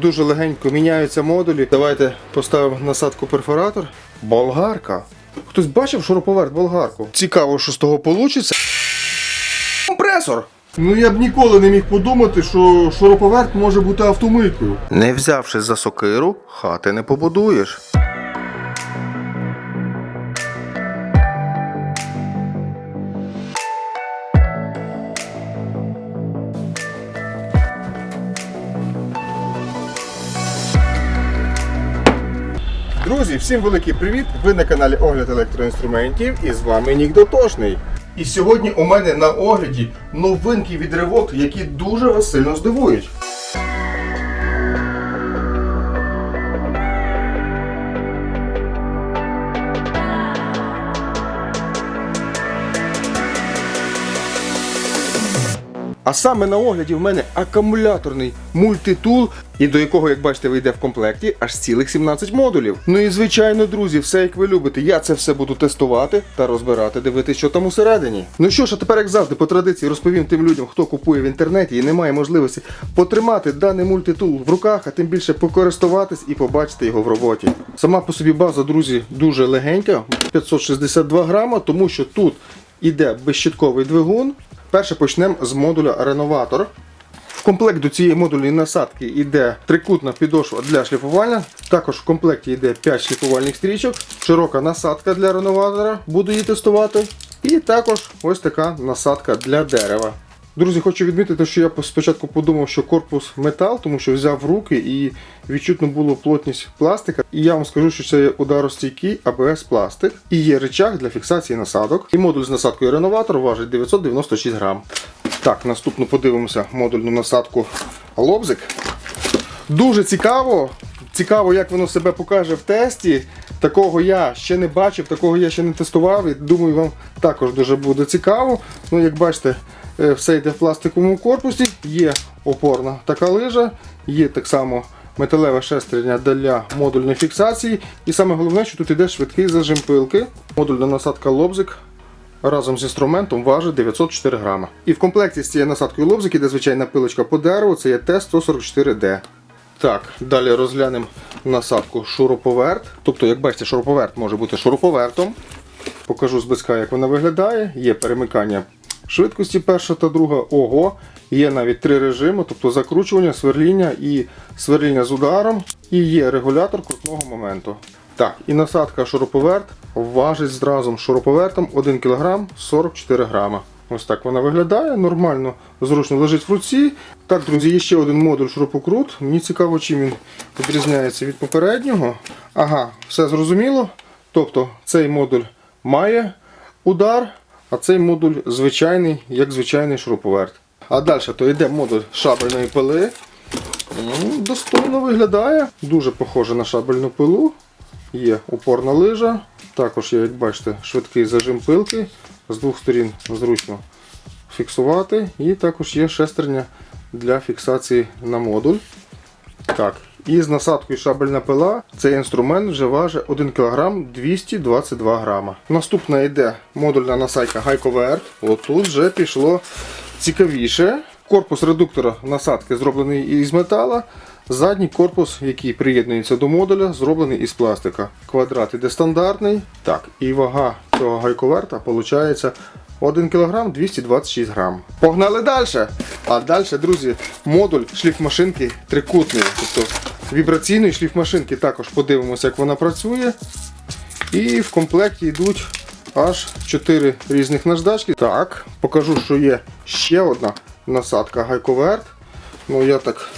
дуже легенько міняються модулі. Давайте поставимо насадку перфоратор. Болгарка. Хтось бачив шуруповерт болгарку? Цікаво, що з того вийде. Компресор! Ну я б ніколи не міг подумати, що шуруповерт може бути автомийкою. Не взявши за сокиру, хати не побудуєш. Друзі, всім великий привіт! Ви на каналі Огляд електроінструментів і з вами Нік Дотошний. І сьогодні у мене на огляді новинки від Revot, які дуже вас сильно здивують. А саме на огляді в мене акумуляторний мультитул, і до якого, як бачите, вийде в комплекті аж цілих 17 модулів. Ну і звичайно, друзі, все як ви любите. Я це все буду тестувати та розбирати, дивитися, що там усередині. Ну що ж, а тепер, як завжди, по традиції розповім тим людям, хто купує в інтернеті і не має можливості потримати даний мультитул в руках, а тим більше покористуватись і побачити його в роботі. Сама по собі база, друзі, дуже легенька, 562 грама, тому що тут іде безщитковий двигун. Перше почнемо з модуля реноватор. В комплект до цієї модульної насадки йде трикутна підошва для шліфування. Також в комплекті йде 5 шліфувальних стрічок, широка насадка для реноватора, буду її тестувати. І також ось така насадка для дерева. Друзі, хочу відмітити, що я спочатку подумав, що корпус метал, тому що взяв в руки і відчутно було плотність пластика. І я вам скажу, що це ударостійкий АБС пластик. І є речах для фіксації насадок. І модуль з насадкою реноватор важить 996 грам. Так, наступно подивимося модульну насадку лобзик. Дуже цікаво. Цікаво, як воно себе покаже в тесті. Такого я ще не бачив, такого я ще не тестував. І думаю, вам також дуже буде цікаво. Ну, як бачите, все йде в пластиковому корпусі, є опорна така лижа, є так само металеве шестерня для модульної фіксації. І саме головне, що тут йде швидкий зажим пилки. Модульна насадка лобзик разом з інструментом важить 904 грама. І в комплекті з цією насадкою лобзик іде звичайна пилочка по дереву, це є Т-144D. Так, далі розглянемо насадку шуруповерт. Тобто, як бачите, шуруповерт може бути шуруповертом. Покажу зблизька, як вона виглядає. Є перемикання швидкості перша та друга. Ого. Є навіть три режими, тобто закручування, сверління і сверління з ударом. І є регулятор крутного моменту. Так, і насадка шуруповерт важить зразу з шуруповертом 1 кг 44 грама. Ось так вона виглядає, нормально, зручно лежить в руці. Так, друзі, є ще один модуль шурупокрут. Мені цікаво, чим він відрізняється від попереднього. Ага, все зрозуміло. Тобто цей модуль має удар, а цей модуль звичайний, як звичайний шуруповерт. А далі то йде модуль шабельної пили. Достойно виглядає, дуже похоже на шабельну пилу. Є опорна лижа, також є, як бачите, швидкий зажим пилки. З двох сторін зручно фіксувати. І також є шестерня для фіксації на модуль. Так, і з насадкою шабельна пила цей інструмент вже важить 1 кг 222 грама. Наступна йде модульна насадка Гайковерт. Отут вже пішло цікавіше. Корпус редуктора насадки зроблений із метала. Задній корпус, який приєднується до модуля, зроблений із пластика. Квадрат іде стандартний. Так, і вага цього гайковерта виходить 1 кг 226 грам. Погнали далі! А далі, друзі, модуль шліфмашинки трикутний. Тобто вібраційної шліфмашинки також подивимося, як вона працює. І в комплекті йдуть аж 4 різних наждачки. Так, покажу, що є ще одна насадка гайковерт. Ну, я так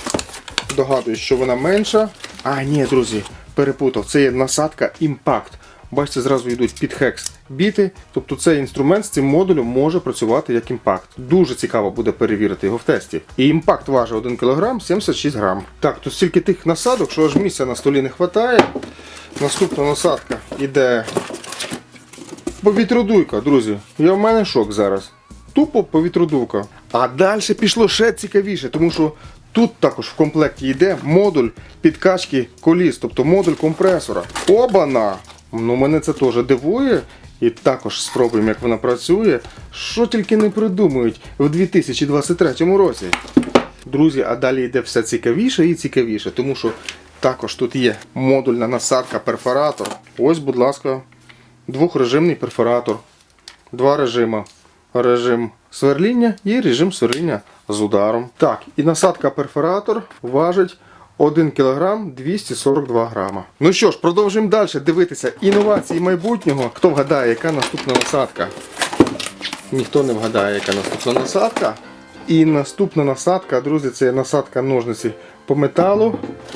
догадуюсь, що вона менша. А, ні, друзі, перепутав. Це є насадка Impact. Бачите, зразу йдуть під хекс біти. Тобто цей інструмент з цим модулем може працювати як імпакт. Дуже цікаво буде перевірити його в тесті. І імпакт важить 1 кг 76 грам. Так, тут стільки тих насадок, що аж місця на столі не вистачає. Наступна насадка іде повітродуйка, друзі. Я в мене шок зараз. Тупо повітродувка. А далі пішло ще цікавіше, тому що тут також в комплекті йде модуль підкачки коліс, тобто модуль компресора. Обана! Ну, мене це теж дивує. І також спробуємо, як вона працює. Що тільки не придумують в 2023 році. Друзі, а далі йде все цікавіше і цікавіше, тому що також тут є модульна насадка перфоратор. Ось, будь ласка, двохрежимний перфоратор. Два режими. Режим сверління і режим сверління з ударом. Так, і насадка перфоратор важить 1 кг 242 грама. Ну що ж, продовжуємо далі дивитися інновації майбутнього. Хто вгадає, яка наступна насадка? Ніхто не вгадає, яка наступна насадка. І наступна насадка, друзі, це насадка ножниці по металу.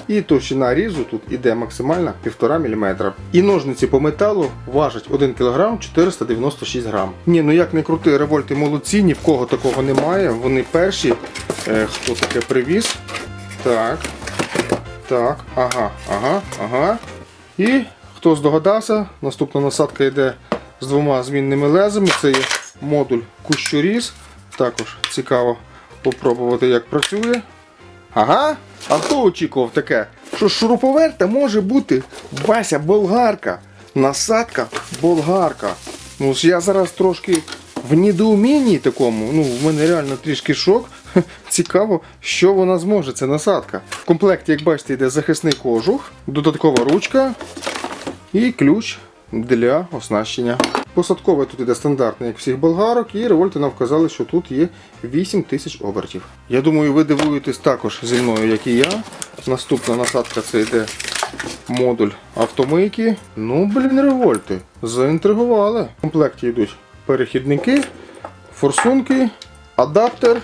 І товщина різу тут іде максимальна 1,5 мм. І ножниці по металу важать 1 кг 496 грам. Ні, ну як не крути, револьти молодці, ні в кого такого немає. Вони перші. Е, хто таке привіз? Так. Так, ага, ага, ага. І хто здогадався, наступна насадка йде з двома змінними лезами. Це є модуль кущоріз. Також цікаво попробувати, як працює. Ага. А хто очікував таке? Що шуруповерта може бути Вася болгарка. Насадка болгарка. Ну я зараз трошки в недоумінні такому. Ну, в мене реально трішки шок. Цікаво, що вона зможе, це насадка. В комплекті, як бачите, йде захисний кожух, додаткова ручка і ключ для оснащення. Посадковий тут іде стандартний, як всіх болгарок, і револьти нам вказали, що тут є 8000 обертів. Я думаю, ви дивуєтесь також зі мною, як і я. Наступна насадка це йде модуль автомийки. Ну, блін, револьти. Заінтригували. В комплекті йдуть перехідники, форсунки, адаптер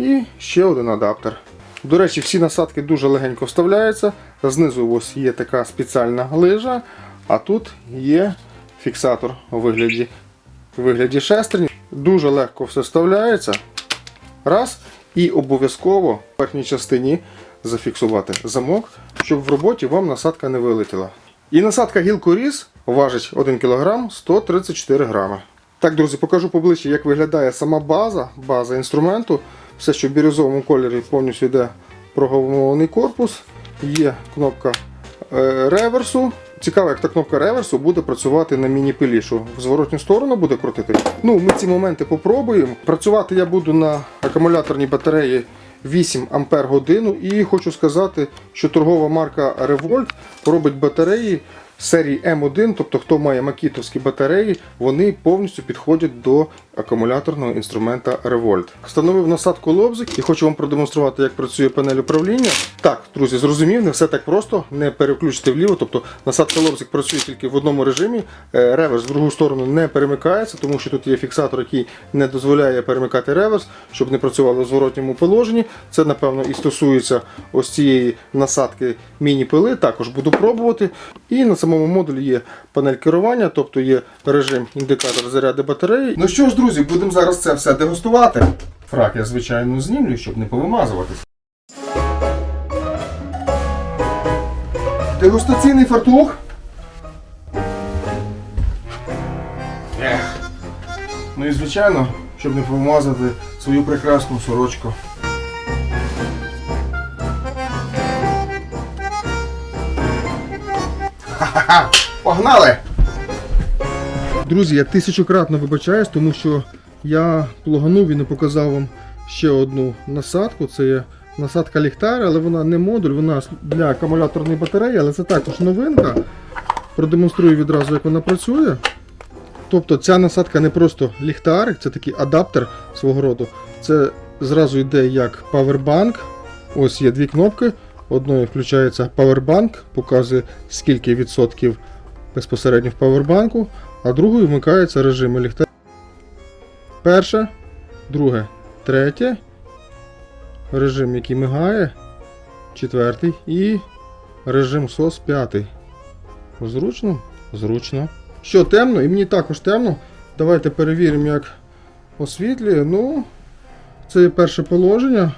і ще один адаптер. До речі, всі насадки дуже легенько вставляються. Знизу ось є така спеціальна лижа, а тут є фіксатор у вигляді, вигляді шестерні. Дуже легко все вставляється. Раз. І обов'язково в верхній частині зафіксувати замок, щоб в роботі вам насадка не вилетіла. І насадка гілкоріз важить 1 кг 134 грами. Так, друзі, покажу поближче, як виглядає сама база, база інструменту. Все, що в бірюзовому кольорі повністю йде програмований корпус. Є кнопка е, реверсу. Цікаво, як та кнопка реверсу буде працювати на міні-пилі, що в зворотню сторону буде крутити. Ну, ми ці моменти попробуємо. Працювати я буду на акумуляторній батареї 8 Ампер годину. І хочу сказати, що торгова марка Revolt робить батареї серії М1, тобто хто має макітовські батареї, вони повністю підходять до акумуляторного інструмента Revolt. Встановив насадку лобзик і хочу вам продемонструвати, як працює панель управління. Так, друзі, зрозумів, не все так просто, не переключити вліво. Тобто насадка лобзик працює тільки в одному режимі. Е, Реверс в другу сторону не перемикається, тому що тут є фіксатор, який не дозволяє перемикати реверс, щоб не працювало в зворотньому положенні. Це, напевно, і стосується ось цієї насадки міні-пили. Також буду пробувати. І на самому модулі є панель керування, тобто є режим індикатор заряду батареї. Ну що ж, друзі, будемо зараз це все дегустувати. Фрак я, звичайно, знімлю, щоб не повимазуватись. Дегустаційний фартух. Ех. Ну і звичайно, щоб не повимазати свою прекрасну сорочку. Ха-ха-ха! Погнали! Друзі, я тисячократно вибачаюсь, тому що я плоганув і не показав вам ще одну насадку. Це є насадка ліхтар, але вона не модуль, вона для акумуляторної батареї, але це також новинка. Продемонструю відразу, як вона працює. Тобто ця насадка не просто ліхтарик, це такий адаптер свого роду. Це зразу йде як павербанк. Ось є дві кнопки. Одною включається павербанк, показує скільки відсотків безпосередньо в павербанку, а другою вмикається режим ліхтар. Перше, друге, третє. Режим, який мигає. Четвертий. І режим SOS п'ятий. Зручно? Зручно. Що, темно? І мені також темно. Давайте перевіримо, як освітлює. Ну, це є перше положення.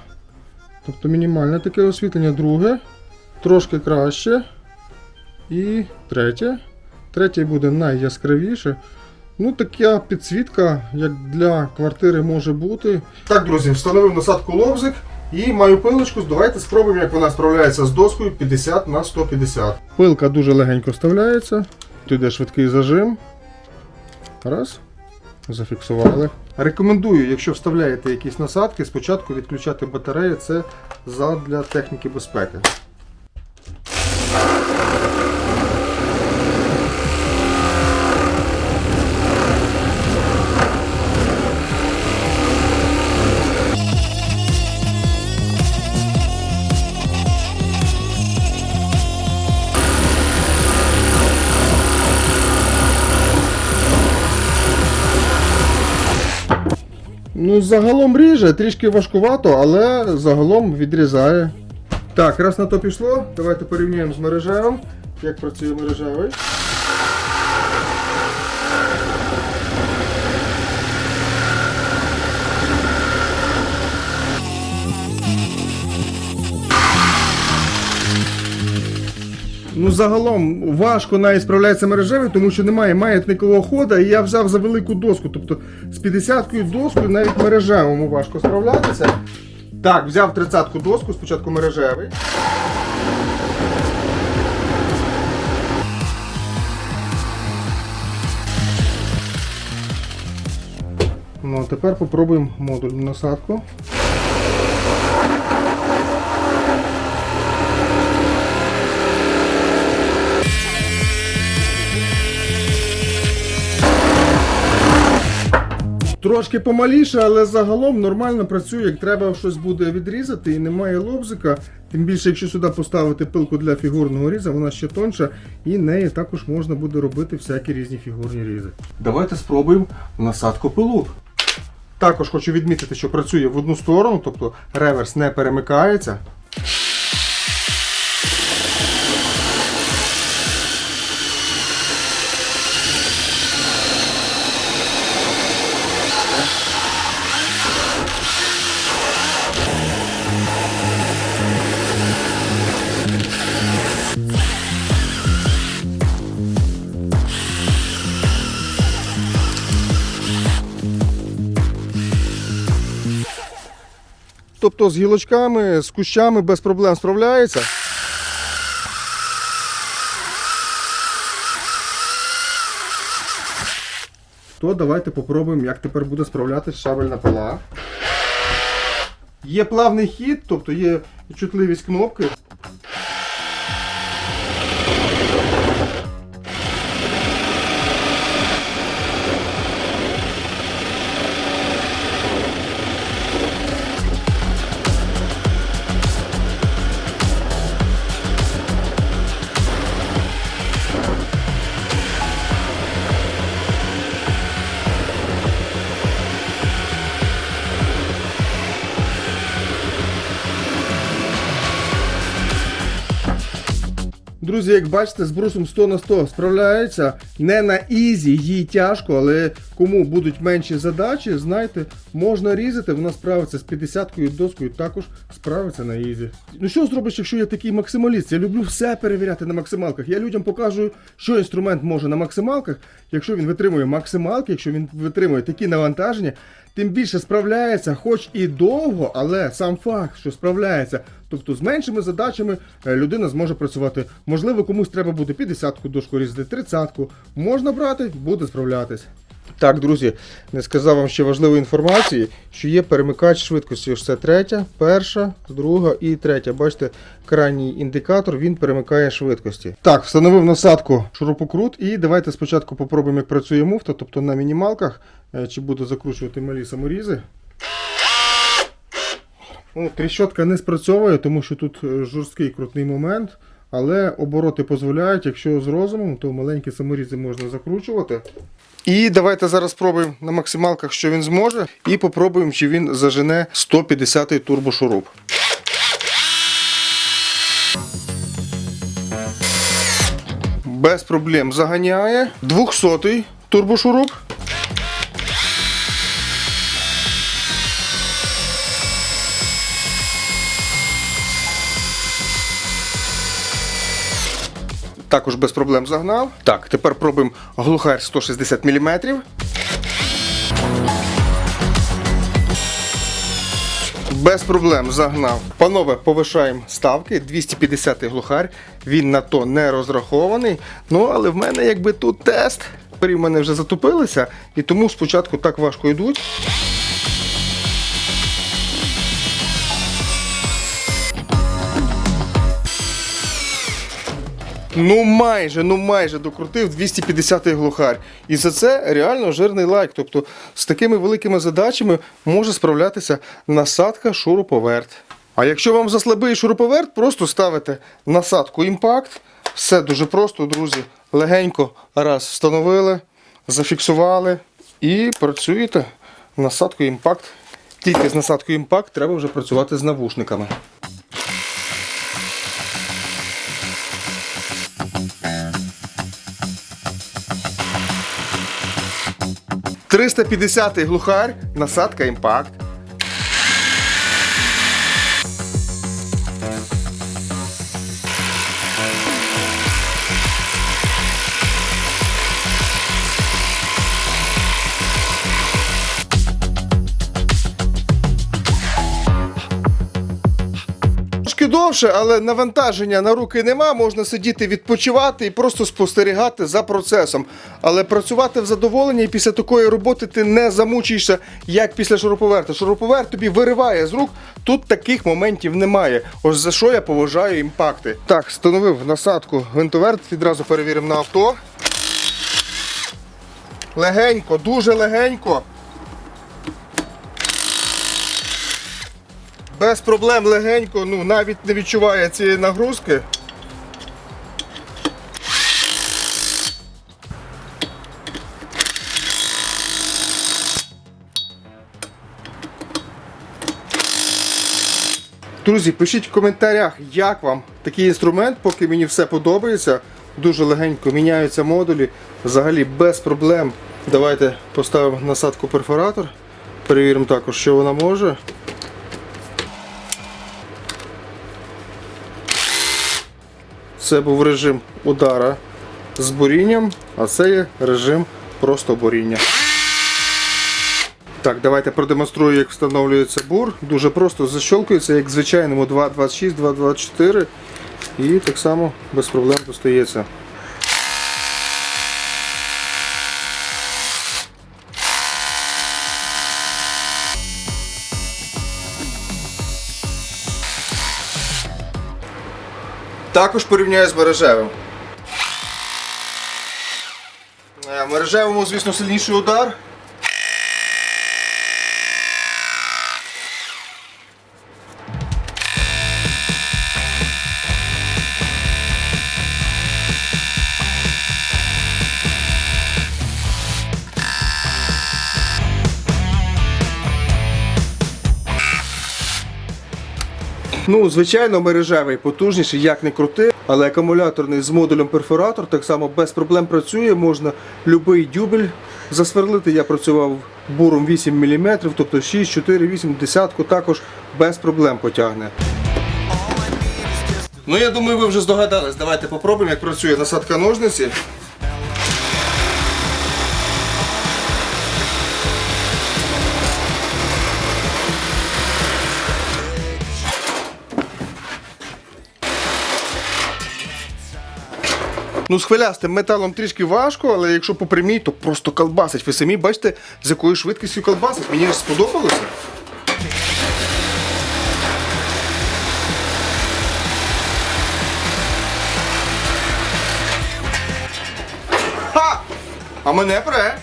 Тобто мінімальне таке освітлення, друге, трошки краще. І третє. Третє буде найяскравіше. Ну, така підсвітка, як для квартири може бути. Так, друзі, встановив насадку лобзик і маю пилочку. Давайте спробуємо, як вона справляється з доскою 50 на 150. Пилка дуже легенько вставляється. Тут йде швидкий зажим. Раз. Зафіксували. Рекомендую, якщо вставляєте якісь насадки, спочатку відключати батарею. Це задля техніки безпеки. Ну, загалом ріже, трішки важкувато, але загалом відрізає. Так, раз на то пішло, давайте порівняємо з мережевим. Як працює мережевий. Ну, загалом важко навіть справляється мережевий, тому що немає маятникового хода, і я взяв за велику доску. Тобто з 50-кою доскою навіть мережевому важко справлятися. Так, взяв 30-ку доску, спочатку мережевий. Ну, а тепер попробуємо модульну насадку. Трошки помаліше, але загалом нормально працює. Як треба щось буде відрізати і немає лобзика. Тим більше, якщо сюди поставити пилку для фігурного різа, вона ще тонша, і нею також можна буде робити всякі різні фігурні різи. Давайте спробуємо насадку пилу. Також хочу відмітити, що працює в одну сторону, тобто реверс не перемикається. Тобто з гілочками, з кущами без проблем справляється. То давайте попробуємо, як тепер буде справлятися шабельна пила. Є плавний хід, тобто є чутливість кнопки. Друзі, як бачите, з брусом 100 на 100 справляється. Не на ізі, їй тяжко, але кому будуть менші задачі, знаєте, можна різати, вона справиться з 50-кою доскою, також справиться на ізі. Ну що зробиш, якщо я такий максималіст? Я люблю все перевіряти на максималках. Я людям покажу, що інструмент може на максималках, якщо він витримує максималки, якщо він витримує такі навантаження. Тим більше справляється, хоч і довго, але сам факт, що справляється. Тобто з меншими задачами е, людина зможе працювати. Можливо, комусь треба буде 50-ку дошку різати, 30-ку. Можна брати, буде справлятись. Так, друзі, не сказав вам ще важливої інформації, що є перемикач швидкості. Ось це третя, перша, друга і третя. Бачите, крайній індикатор він перемикає швидкості. Так, встановив насадку шурупокрут і давайте спочатку попробуємо, як працює муфта, тобто на мінімалках, е, чи буду закручувати малі саморізи. Ну, тріщотка не спрацьовує, тому що тут е, жорсткий крутний момент. Але обороти дозволяють, якщо з розумом, то маленькі саморізи можна закручувати. І давайте зараз спробуємо на максималках, що він зможе, і попробуємо, чи він зажене 150-й турбошуруп. Без проблем заганяє. 200-й турбошуруп. Також без проблем загнав. Так, тепер пробуємо глухарь 160 мм. Без проблем загнав. Панове, повишаємо ставки. 250 глухарь. Він на то не розрахований. Ну, але в мене якби тут тест. штопорі в мене вже затопилися, і тому спочатку так важко йдуть. Ну майже, ну майже докрутив 250 глухарь. І за це реально жирний лайк. Тобто з такими великими задачами може справлятися насадка шуруповерт. А якщо вам заслабий шуруповерт, просто ставите насадку імпакт. Все дуже просто, друзі. Легенько раз встановили, зафіксували і працюєте насадкою імпакт. Тільки з насадкою імпакт треба вже працювати з навушниками. – 350 глухарь, насадка імпакт. Довше, але навантаження на руки нема. Можна сидіти, відпочивати і просто спостерігати за процесом. Але працювати в задоволенні після такої роботи ти не замучишся, як після шуруповерта. Шуруповерт тобі вириває з рук. Тут таких моментів немає. Ось за що я поважаю імпакти. Так, встановив насадку гвинтоверт, відразу перевіримо на авто. Легенько, дуже легенько. Без проблем легенько, ну навіть не відчуває цієї нагрузки. Друзі, пишіть в коментарях, як вам такий інструмент, поки мені все подобається. Дуже легенько міняються модулі, взагалі без проблем. Давайте поставимо насадку перфоратор. Перевіримо також, що вона може. Це був режим удара з бурінням, а це є режим просто буріння. Так, давайте продемонструю, як встановлюється бур. Дуже просто защелкується, як в звичайному 2.26, 2.24 і так само без проблем достається. Також порівняю з мережевим. Е, мережевому, звісно, сильніший удар. Ну, звичайно, мережевий потужніший, як не крути, але акумуляторний з модулем перфоратор так само без проблем працює. Можна будь-який дюбель засверлити. Я працював буром 8 мм, тобто 6, 4, 8, десятку також без проблем потягне. Ну, я думаю, ви вже здогадались. Давайте попробуємо, як працює насадка ножниці. Ну, з хвилястим металом трішки важко, але якщо по прямій, то просто колбасить. Ви самі бачите, з якою швидкістю колбасить. Мені ж сподобалося. А мене пре.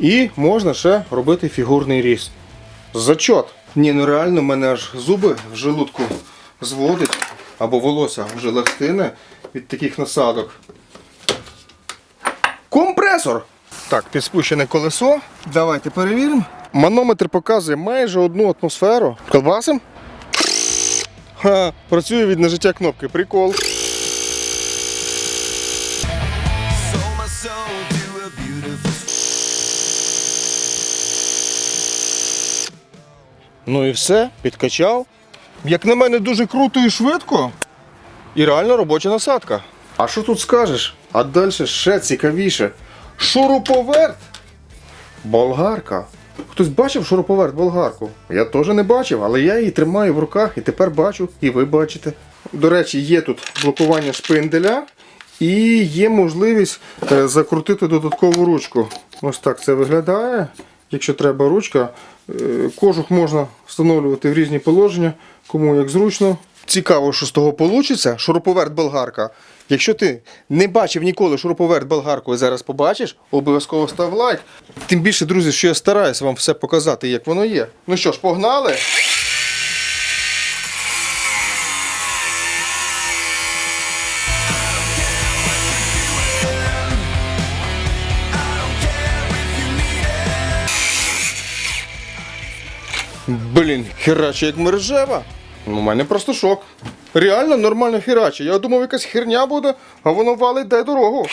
І можна ще робити фігурний ріст. Зачот. Ні, ну реально в мене аж зуби в желудку зводить, або волосся вже легстине від таких насадок. Компресор! Так, підспущене колесо. Давайте перевіримо. Манометр показує майже одну атмосферу. Колбасим. Ха, працює від нажиття кнопки. Прикол. Ну і все, підкачав. Як на мене, дуже круто і швидко. І реально робоча насадка. А що тут скажеш? А далі ще цікавіше. Шуруповерт. Болгарка. Хтось бачив шуруповерт болгарку? Я теж не бачив, але я її тримаю в руках і тепер бачу, і ви бачите. До речі, є тут блокування шпинделя і є можливість е, закрутити додаткову ручку. Ось так це виглядає. Якщо треба ручка, кожух можна встановлювати в різні положення, кому як зручно. Цікаво, що з того вийде. Шуруповерт болгарка. Якщо ти не бачив ніколи шуруповерт болгарку і зараз побачиш, обов'язково став лайк. Тим більше, друзі, що я стараюся вам все показати, як воно є. Ну що ж, погнали? Блін, хераче як мережева. Ну, У мене просто шок. Реально нормально хераче. Я думав, якась херня буде, а воно валить дай дорогу.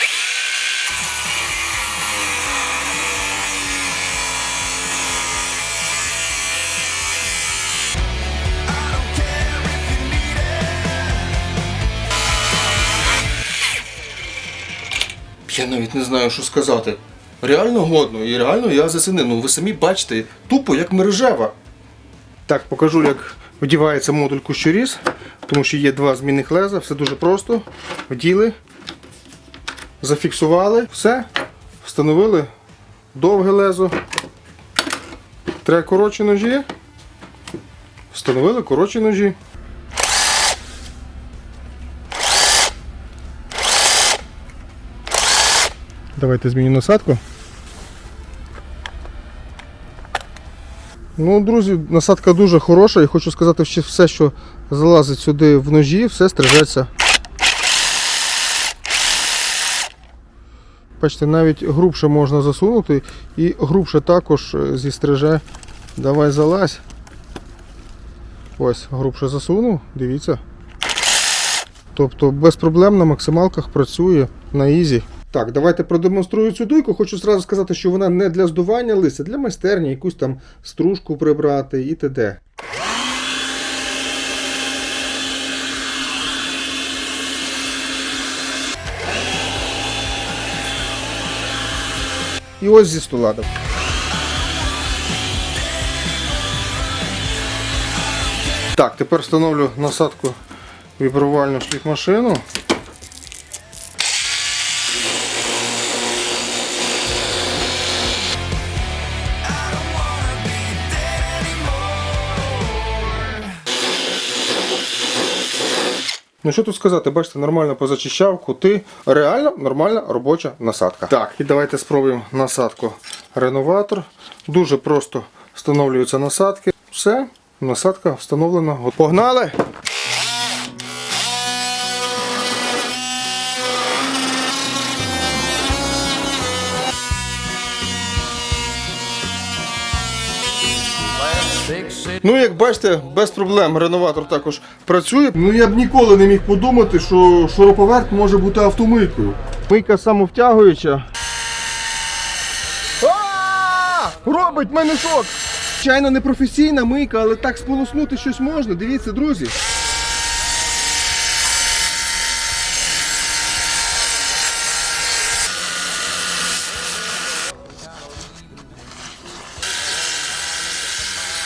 Я навіть не знаю, що сказати. Реально годно і реально я зацінив. Ну ви самі бачите, тупо як мережева. Так, покажу, як вдівається модуль кущоріз, тому що є два змінних леза, все дуже просто. Вділи, зафіксували, все, встановили довге лезо. Треба коротші ножі. Встановили коротші ножі. Давайте зміню насадку. Ну, друзі, насадка дуже хороша і хочу сказати, що все, що залазить сюди в ножі, все стрижеться. Бачите, навіть грубше можна засунути і грубше також е, зістриже. Давай залазь. Ось, грубше засунув, дивіться. Тобто без проблем на максималках працює на ізі. Так, давайте продемонструю цю дуйку. Хочу зразу сказати, що вона не для здування листя, для майстерні, якусь там стружку прибрати і т.д. І ось зі столадом. Так, тепер встановлю насадку вібрувальну шліфмашину. Ну що тут сказати, бачите, нормально позачищав кути. Реально нормальна робоча насадка. Так, і давайте спробуємо насадку реноватор. Дуже просто встановлюються насадки. Все, насадка встановлена. Погнали! Ну, як бачите, без проблем реноватор також працює. Ну я б ніколи не міг подумати, що шуруповерт може бути автомийкою. Мийка самовтягуюча. Робить мене шок! Звичайно, не професійна мийка, але так сполоснути щось можна. Дивіться, друзі.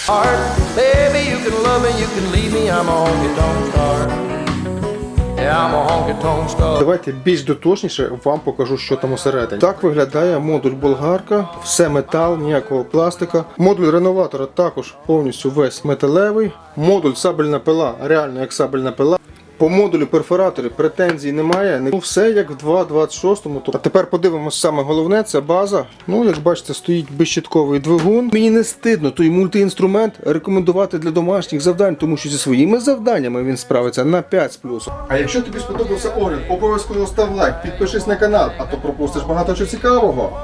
Heart. Baby, you can love me, you can leave me. I'm a honky tonk star. Давайте більш дотошніше вам покажу, що там усередині. Так виглядає модуль болгарка, все метал, ніякого пластика. Модуль реноватора також повністю весь металевий. Модуль сабельна пила, реально як сабельна пила. По модулю перфораторів претензій немає. Ну, все як в 2.26. А тепер подивимося саме головне, це база. Ну, як бачите, стоїть безщитковий двигун. Мені не стидно той мультиінструмент рекомендувати для домашніх завдань, тому що зі своїми завданнями він справиться на 5 з плюсом. А якщо тобі сподобався огляд, обов'язково став лайк, підпишись на канал, а то пропустиш багато чого цікавого.